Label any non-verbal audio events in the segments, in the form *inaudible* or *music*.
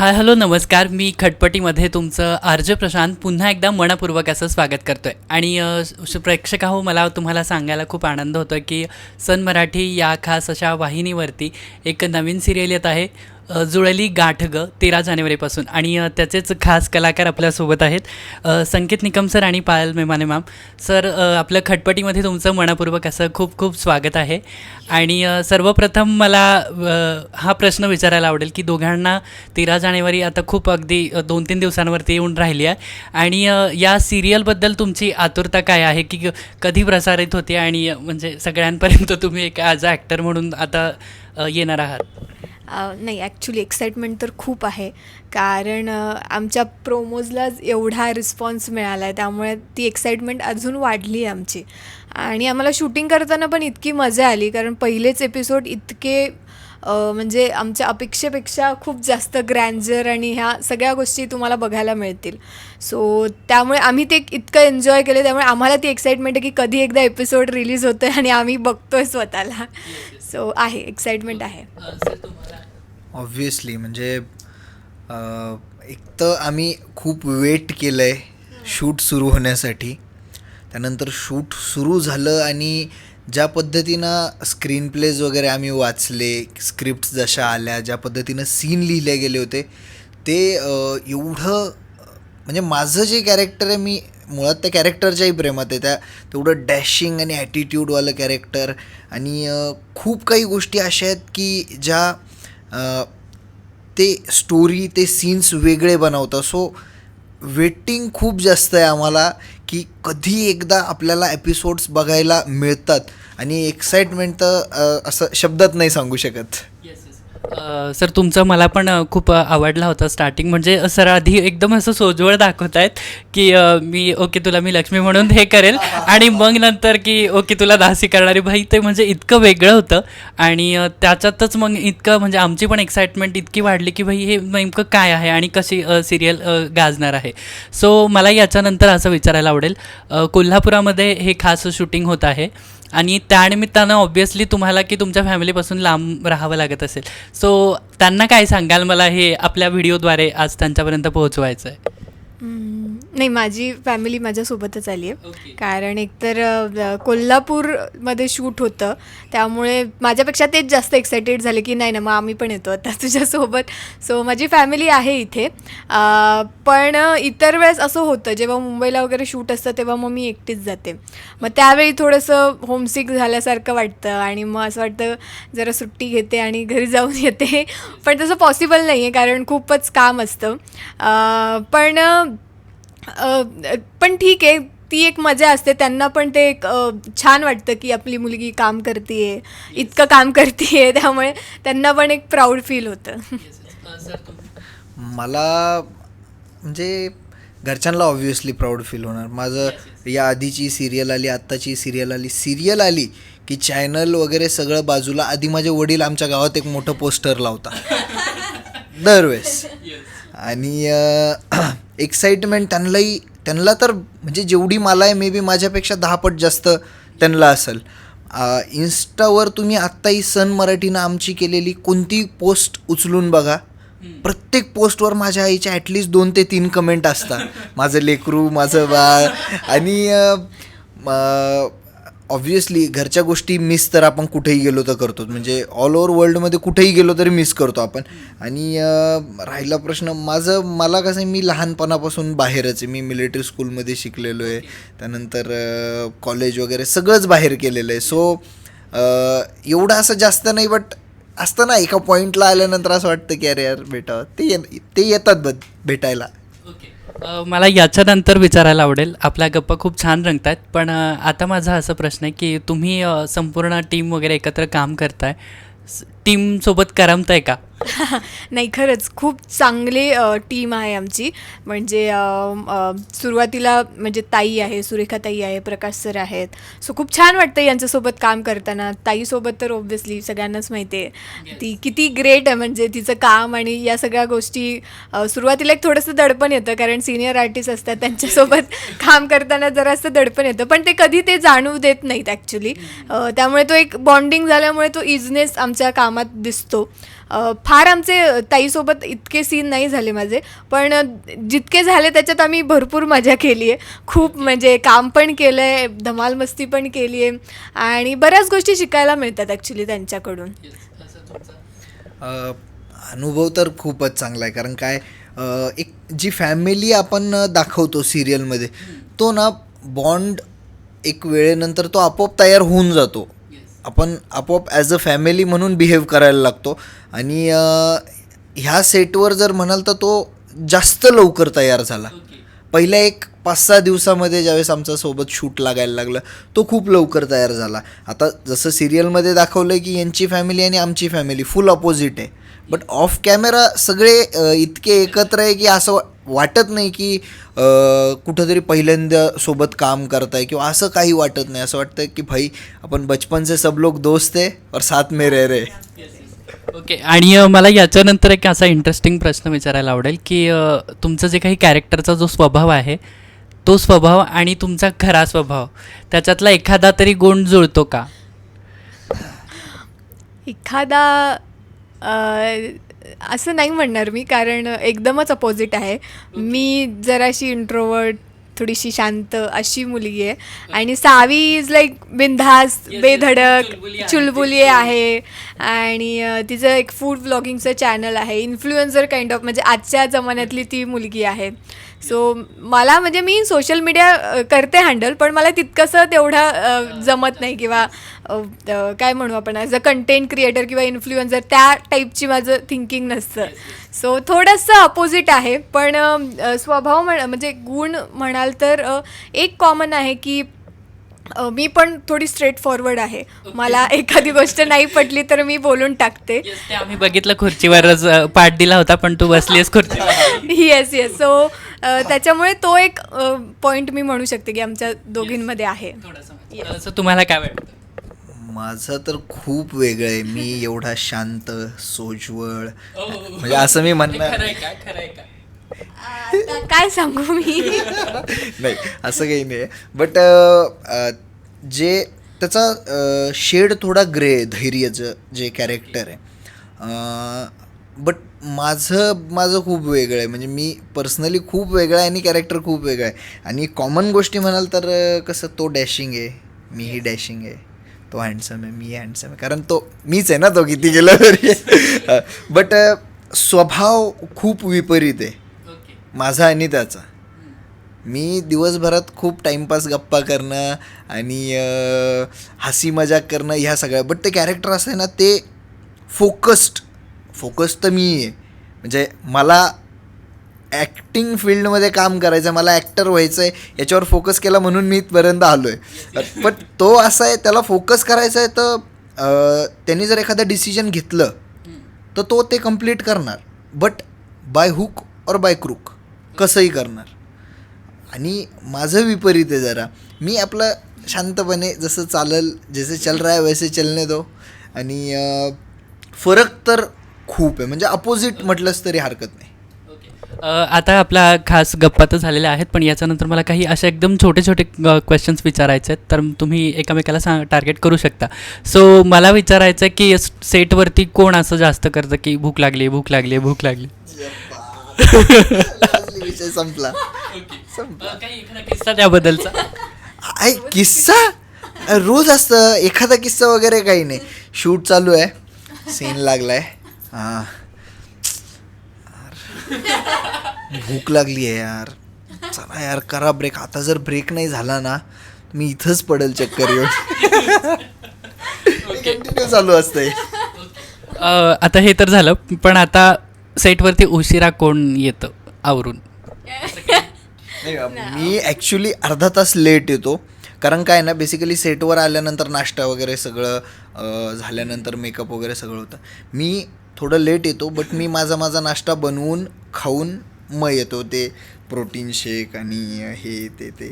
Hi hello नमस्कार. मी खटपटीमध्ये तुमचं आर्ज प्रशांत पुन्हा एकदा मनपूर्वक असं स्वागत करतो आहे आणि श- प्रेक्षक हो मला तुम्हाला सांगायला खूप आनंद होतो की सन मराठी या खास अशा वाहिनीवरती एक नवीन सिरियल येत आहे. जुळली गाठ ग तेरा जानेवारीपासून. आणि त्याचेच खास कलाकार आपल्यासोबत आहेत. संकेत निकम सर आणि पायल मेमाने मॅम. सर आपलं खटपटीमध्ये तुमचं मनपूर्वक असं खूप खूप स्वागत आहे. आणि सर्वप्रथम मला हा प्रश्न विचारायला आवडेल की दोघांना तेरा जानेवारी आता खूप अगदी दोन तीन दिवसांवरती येऊन राहिली आहे. आणि या सिरियलबद्दल तुमची आतुरता काय आहे की क- कधी प्रसारित होते आणि म्हणजे सगळ्यांपर्यंत तुम्ही एक ॲज अ ॲक्टर म्हणून आता येणार आहात? नाही ॲक्च्युली एक्साइटमेंट तर खूप आहे. कारण आमच्या प्रोमोजलाच एवढा रिस्पॉन्स मिळाला आहे त्यामुळे ती एक्साइटमेंट अजून वाढली आहे आमची. आणि आम्हाला शूटिंग करताना पण इतकी मजा आली. कारण पहिलेच एपिसोड इतके म्हणजे आमच्या अपेक्षेपेक्षा खूप जास्त ग्रँजर आणि ह्या सगळ्या गोष्टी तुम्हाला बघायला मिळतील. सो त्यामुळे आम्ही ते इतकं एन्जॉय केलं. त्यामुळे आम्हाला ती एक्साइटमेंट आहे की कधी एकदा एपिसोड रिलीज होतो आहे आणि आम्ही बघतो आहे स्वतःला. सो आहे एक्साइटमेंट आहे. म्हणजे, अ, ऑब्व्हियसली म्हणजे एक तर आम्ही खूप वेट केलं आहे शूट सुरू होण्यासाठी. त्यानंतर शूट सुरू झालं आणि ज्या पद्धतीनं स्क्रीन प्लेज वगैरे आम्ही वाचले स्क्रिप्ट जशा आल्या ज्या पद्धतीनं सीन लिहिले गेले होते ते एवढं म्हणजे माझं जे कॅरेक्टर आहे मी मुळात त्या कॅरेक्टरच्याही प्रेमात आहे. त्या तेवढं डॅशिंग आणि ॲटिट्यूडवालं कॅरेक्टर आणि खूप काही गोष्टी अशा आहेत की ज्या ते स्टोरी ते सीन्स वेगळे बनवतं सो वेटिंग खूप जास्त आहे आम्हाला की कधी एकदा आपल्याला एपिसोड्स बघायला मिळतात. आणि एक्साइटमेंट तर असं शब्दात नाही सांगू शकत. सर तुमचं मला पण खूप आवडला होता स्टार्टिंग म्हणजे सर आधी एकदम असं सोजवळ दाखवत आहेत की मी ओके तुला मी लक्ष्मी म्हणून हे करेल आणि मग नंतर की ओके तुला दासी करणारी भाई ते म्हणजे इतकं वेगळं होतं. आणि त्याच्यातच मग इतकं म्हणजे आमची पण एक्साइटमेंट इतकी वाढली की भाई हे नेमकं काय आहे आणि कशी सिरियल गाजणार आहे. सो मला याच्यानंतर असं विचारायला आवडेल. कोल्हापुरामध्ये हे खास शूटिंग होत आहे. आणि त्यानिमित्तानं ऑब्व्हियसली तुम्हाला की तुमच्या फॅमिलीपासून लांब राहावं लागत असेल. सो त्यांना काय सांगाल मला हे आपल्या व्हिडिओद्वारे आज त्यांच्यापर्यंत पोहोचवायचं आहे नाही माझी फॅमिली माझ्यासोबतच आली आहे. कारण एकतर कोल्हापूरमध्ये शूट होतं. त्यामुळे माझ्यापेक्षा तेच जास्त एक्सायटेड झाले की नाही ना मग आम्ही पण येतो आता तुझ्यासोबत. सो माझी फॅमिली आहे इथे. पण इतर वेळेस असं होतं जेव्हा मुंबईला वगैरे शूट असतं तेव्हा मग मी एकटीच जाते. मग त्यावेळी थोडंसं होमसिक झाल्यासारखं वाटतं आणि मग असं वाटतं जरा सुट्टी घेते आणि घरी जाऊन *laughs* येते. पण तसं पॉसिबल नाही आहे कारण खूपच काम असतं. पण पण ठीक आहे ती एक मजा असते. त्यांना पण ते एक छान वाटतं की आपली मुलगी काम करते इतकं काम करते त्यामुळे त्यांना पण एक प्राऊड फील होतं. मला म्हणजे घरच्यांना ऑब्व्हियसली प्राऊड फील होणार. माझं या आधीची सिरियल आली आत्ताची सिरियल आली. सिरियल आली की चॅनल वगैरे सगळं बाजूला आधी माझे वडील आमच्या गावात एक मोठं पोस्टर लावता *laughs* दरवेळेस. आणि एक्साइटमेंट त्यांनाही त्यांना तर म्हणजे जेवढी मला आहे मे बी माझ्यापेक्षा दहा पट जास्त त्यांना असेल. इन्स्टावर तुम्ही आत्ताही सन मराठीनं आमची केलेली कोणती पोस्ट उचलून बघा. प्रत्येक पोस्टवर माझ्या आईच्या ॲटलिस्ट दोन ते तीन कमेंट असतात. *laughs* माझं लेकरू माझं बाळ. आणि ऑब्व्हियसली घरच्या गोष्टी मिस तर आपण कुठेही गेलो तर करतो. म्हणजे ऑल ओव्हर वर्ल्डमध्ये कुठेही गेलो तरी मिस करतो आपण. आणि राहिला प्रश्न माझं मला कसं आहे मी लहानपणापासून बाहेरच आहे. मी मिलिटरी स्कूलमध्ये शिकलेलो आहे. त्यानंतर कॉलेज वगैरे सगळंच बाहेर केलेलं आहे. सो एवढं असं जास्त नाही बट असतं ना एका पॉईंटला आल्यानंतर असं वाटतं की अरे यार भेटावं ते ये ते येतात बघ भेटायला. Okay. मला याच्यानंतर विचारायला आवडेल. आपल्या गप्पा खूप छान रंगतात पण आता माझा असा प्रश्न आहे की तुम्ही संपूर्ण टीम वगैरे एकत्र काम करताय. टीमसोबत करमताय का? *laughs* नाही खरंच खूप चांगली टीम आहे आमची. म्हणजे सुरुवातीला म्हणजे ताई आहे सुरेखा ताई आहे प्रकाश सर आहेत. सो खूप छान वाटतं यांच्यासोबत काम करताना. ताईसोबत तर ऑब्व्हियसली सगळ्यांनाच माहिती आहे ती किती ग्रेट आहे म्हणजे तिचं काम आणि या सगळ्या गोष्टी सुरुवातीला एक थोडंसं दडपण येतं कारण सिनियर आर्टिस्ट असतात त्यांच्यासोबत *laughs* काम करताना जरासं दडपण येतं. पण ते कधी ते जाणवू देत नाहीत ॲक्च्युली त्यामुळे तो एक बॉन्डिंग झाल्यामुळे तो इझनेस आमच्या काम कामात दिसतो. फार आमचे ताईसोबत इतके सीन नाही झाले माझे पण जितके झाले त्याच्यात आम्ही भरपूर मजा केली आहे. खूप म्हणजे काम पण केलं आहे धमाल मस्ती पण केली आहे आणि बऱ्याच गोष्टी शिकायला मिळतात ॲक्च्युली त्यांच्याकडून. अनुभव तर खूपच चांगला आहे कारण काय एक जी फॅमिली आपण दाखवतो सिरियलमध्ये तो ना बॉन्ड एक वेळेनंतर तो आपोआप तयार होऊन जातो. आपण आपोआप ॲज अ फॅमिली म्हणून बिहेव करायला लागतो. आणि ह्या सेटवर जर म्हणाल तर तो जास्त लवकर तयार झाला. पहिल्या एक पाच सहा दिवसामध्ये ज्यावेळेस आमच्यासोबत शूट लागायला लागलं तो खूप लवकर तयार झाला. आता जसं सिरियलमध्ये दाखवलं की यांची फॅमिली आणि आमची फॅमिली फुल अपोजिट आहे. बट ऑफ कॅमेरा सगळे इतके एकत्र आहे की असं वाटत नाही की कुठंतरी पहिल्यांदा सोबत काम करताय किंवा असं काही वाटत नाही. असं वाटतं की भाई आपण बचपन से सब लोग दोस्त आहे और साथ में रह रहे ओके. आणि मला याच्यानंतर एक असा इंटरेस्टिंग प्रश्न विचारायला आवडेल की तुमचं जे काही कॅरेक्टरचा जो स्वभाव आहे तो स्वभाव आणि तुमचा खरा स्वभाव त्याच्यातला एखादा तरी गुण जुळतो का? एखादा असं नाही म्हणणार मी कारण एकदमच अपोजिट आहे. मी जराशी इंट्रोवर्ट थोडीशी शांत अशी मुलगी आहे. आणि सावी इज लाईक बिनधास बेधडक चुलबुली आहे. आणि तिचं एक फूड ब्लॉगिंगचं चॅनल आहे. इन्फ्लुएन्सर काइंड ऑफ म्हणजे आजच्या जमान्यातली ती मुलगी आहे. सो मला म्हणजे मी सोशल मीडिया करते हँडल पण मला तितकंसं तेवढं जमत नाही किंवा काय म्हणू आपण ॲज अ कंटेंट क्रिएटर किंवा इन्फ्लुएन्सर त्या टाईपची माझं थिंकिंग नसतं. सो थोडंसं अपोजिट आहे पण स्वभाव म्हण म्हणजे गुण म्हणाल तर एक कॉमन आहे की मी पण थोडी स्ट्रेट फॉरवर्ड आहे मला एखादी गोष्ट नाही पटली तर मी बोलून टाकते. आम्ही बघितलं खुर्चीवरच पाठ दिला होता पण तू बसलीस खुर्चीवर. येस येस सो त्याच्यामुळे तो एक पॉइंट मी म्हणू शकते की आमच्या दोघींमध्ये आहे. असं तुम्हाला काय वाटतं? माझं तर खूप वेगळं आहे. मी *laughs* एवढा शांत सोज्वळ. म्हणजे असं मी म्हणणार. काय सांगू मी? *laughs* नाही असं काही नाही बट जे त्याचा शेड थोडा ग्रे आहे धैर्याचं जे कॅरेक्टर आहे. बट माझं माझं खूप वेगळं आहे. म्हणजे मी पर्सनली खूप वेगळं आहे आणि कॅरेक्टर खूप वेगळं आहे. आणि कॉमन गोष्टी म्हणाल तर कसं तो डॅशिंग आहे मीही डॅशिंग आहे. तो हँडसम आहे मी हँडसम आहे. कारण तो मीच आहे ना तो किती गेलं तरी. *laughs* बट स्वभाव खूप विपरीत आहे. माझा आणि त्याचा. मी दिवसभरात खूप टाइमपास गप्पा करणं आणि हसी मजाक करणं ह्या सगळ्या बट ते कॅरेक्टर असं आहे ना ते फोकस्ड फोकस तर मी आहे. म्हणजे मला ॲक्टिंग फील्डमध्ये काम करायचं आहे मला ॲक्टर व्हायचं आहे याच्यावर फोकस केला म्हणून मी इथपर्यंत आलो आहे पण तो असा आहे त्याला फोकस करायचा आहे तर त्यांनी जर एखादं डिसिजन घेतलं तर तो ते कंप्लीट करणार. But by hook or by crook कसंही करणार. आणि माझं विपरीत आहे जरा. मी आपलं शांतपणे जसं चालल जसे चल रहा है वैसे चलने दो. आणि फरक तर खूप आहे. म्हणजे अपोजिट म्हटलंच तरी हरकत नाही. आता आपला खास गप्पा तर झालेल्या आहेत पण याच्यानंतर मला काही असे एकदम छोटे छोटे क्वेश्चन्स विचारायचे आहेत तर तुम्ही एकमेकाला सांग टार्गेट करू शकता. सो मला विचारायचं आहे की सेटवरती कोण असं जास्त करतं की भूक लागली भूक लागली भूक लागली? *laughs* विषय संपला. काही एखादा किस्सा त्याबद्दलचा आय किस्सा? रोज असतं. एखादा किस्सा वगैरे काही नाही. शूट चालू आहे. सीन लागलाय. भूक लागली आहे यार. चला यार करा ब्रेक आता जर ब्रेक नाही झाला ना मी इथंच पडेल चक्कर येऊन. कंटिन्यू चालू असतंय. आता हे तर झालं पण आता सेटवरती उशिरा कोण येतं आवरून? नाही, *laughs* मी ॲक्च्युली अर्धा तास लेट येतो. कारण काय ना बेसिकली सेटवर आल्यानंतर नाश्ता वगैरे सगळं झाल्यानंतर मेकअप वगैरे सगळं होतं. मी थोडं लेट येतो बट मी माझा माझा नाश्ता बनवून खाऊन मग येतो. ते प्रोटीन शेक आणि हे ते ते.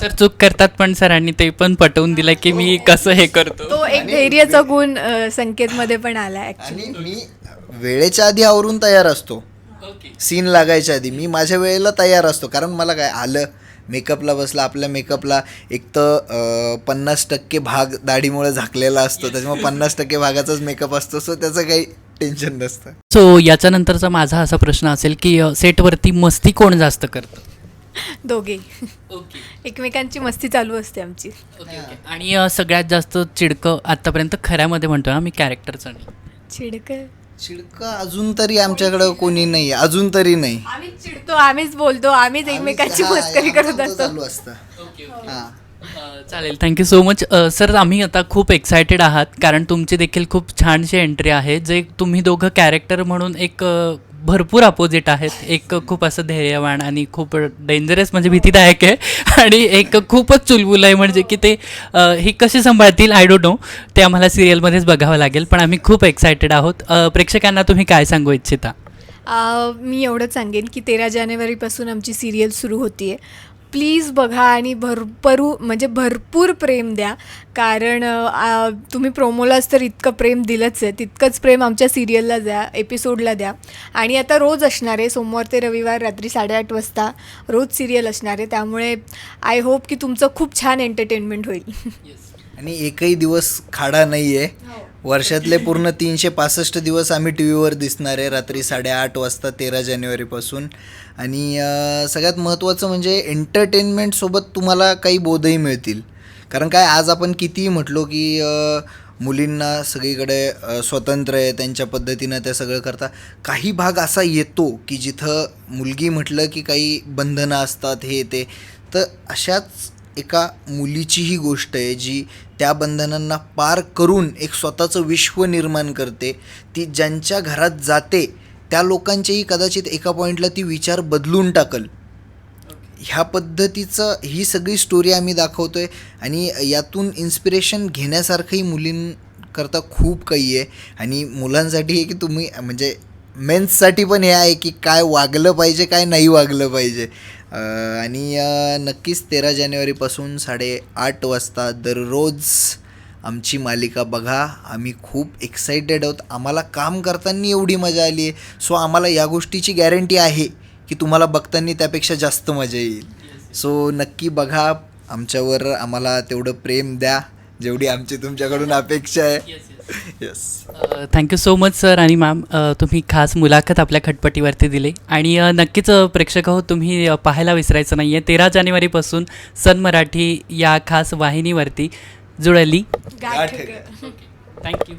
सर चूक करतात पण सरांनी ते पण पटवून दिलं की मी कसं हे करतो. तो एक धैर्याचा गुण अ, संकेतमध्ये पण आला आणि मी वेळेच्या आधी आवरून तयार असतो. सीन लागायच्या आधी. मी माझ्या वेळेला तयार असतो. कारण मला काय आलं मेकअपला बसला आपल्या मेकअपला एक तर पन्नास टक्के भाग दाढीमुळे झाकलेला असतो. त्याच्यामुळे पन्नास टक्के भागाचाच मेकअप असतो. सो त्याचं काही टेन्शन नसतं. सो याच्यानंतरचा माझा असा प्रश्न असेल की सेटवरती मस्ती कोण जास्त करतं? दोघे. ओके एकमेकांची मस्ती चालू असते आमची. आणि सगळ्यात जास्त चिडकं आतापर्यंत खऱ्यामध्ये म्हणतो ना मी कॅरेक्टरचं नाही. चिडक? चिडकं अजून तरी आमच्याकडं कोणी नाही अजून तरी नाही. आम्हीच चिडतो आम्हीच बोलतो आम्हीच एकमेकांची मस्करी करत आमचं असतो. चालू असतं. हां. चालेल. थँक्यू सो मच सर आम्ही आता खूप एक्सायटेड आहात कारण तुमची देखील खूप छानशी एंट्री आहे. जे तुम्ही दोघं कॅरेक्टर म्हणून एक भरपूर अपोजिट आहेत. एक खूप असं धैर्यवान आणि खूप डेंजरस म्हणजे भीतीदायक आहे. आणि एक खूपच चुलबुल आहे म्हणजे की ते हे कसे सांभाळतील? आय डोंट नो ते आम्हाला सिरियलमध्येच बघावं लागेल. पण आम्ही खूप एक्सायटेड आहोत. प्रेक्षकांना तुम्ही काय सांगू इच्छिता? मी एवढंच सांगेन की तेरा जानेवारीपासून आमची सिरियल सुरू होती आहे प्लीज बघा आणि भरपरू म्हणजे भरपूर प्रेम द्या. कारण तुम्ही प्रोमोलाच तर इतकं प्रेम दिलंच आहे. तितकंच प्रेम आमच्या सिरियलला द्या एपिसोडला द्या. आणि आता रोज असणार आहे सोमवार ते रविवार रात्री साडेआठ वाजता रोज सिरियल असणार आहे. त्यामुळे आय होप की तुमचं खूप छान एंटरटेनमेंट होईल. *laughs* आणि एकही दिवस खाडा नाही आहे वर्षातले पूर्ण तीनशे पासष्ट दिवस आम्ही टी व्हीवर दिसणार आहे. रात्री साडेआठ वाजता तेरा जानेवारीपासून. आणि सगळ्यात महत्त्वाचं म्हणजे एंटरटेनमेंटसोबत तुम्हाला काही बोधही मिळतील. कारण काय आज आपण कितीही म्हटलो की मुलींना सगळीकडे स्वतंत्र आहे त्यांच्या पद्धतीनं त्या सगळं करता. काही भाग असा येतो की जिथं मुलगी म्हटलं की काही बंधनं असतात हे ते. तर अशाच एका मुलीची ही गोष्ट आहे जी त्या बंधनांना पार करून एक स्वतःचं विश्व निर्माण करते. ती ज्यांच्या घरात जाते त्या लोकांचेही कदाचित एका पॉईंटला ती विचार बदलून टाकल. ह्या पद्धतीचं ही सगळी स्टोरी आम्ही दाखवतो आहे आणि यातून इन्स्पिरेशन घेण्यासारखंही मुलींकरता खूप काही आहे. आणि मुलांसाठी आहे की तुम्ही म्हणजे मेन्ससाठी पण हे आहे की काय वागलं पाहिजे काय नाही वागलं पाहिजे. आणि नक्कीच तेरा जानेवारीपासून साडेआठ वाजता दररोज आमची मालिका बघा. आम्ही खूप एक्साइटेड आहोत. आम्हाला काम करताना एवढी मजा आली आहे. सो आम्हाला या गोष्टीची गॅरंटी आहे की तुम्हाला बघताना त्यापेक्षा जास्त मजा येईल. सो नक्की बघा. आमच्यावर आम्हाला तेवढं प्रेम द्या. जेवढी आमची तुमच्याकडून अपेक्षा आहे. Yes thank you so much sir आणि मॅम तुम्ही खास मुलाखत आपल्या खटपटीवरती दिली. आणि नक्कीच प्रेक्षक हो तुम्ही पाहायला विसरायचं नाही आहे तेरा जानेवारीपासून सन मराठी या खास वाहिनीवरती जुळली. थँक्यू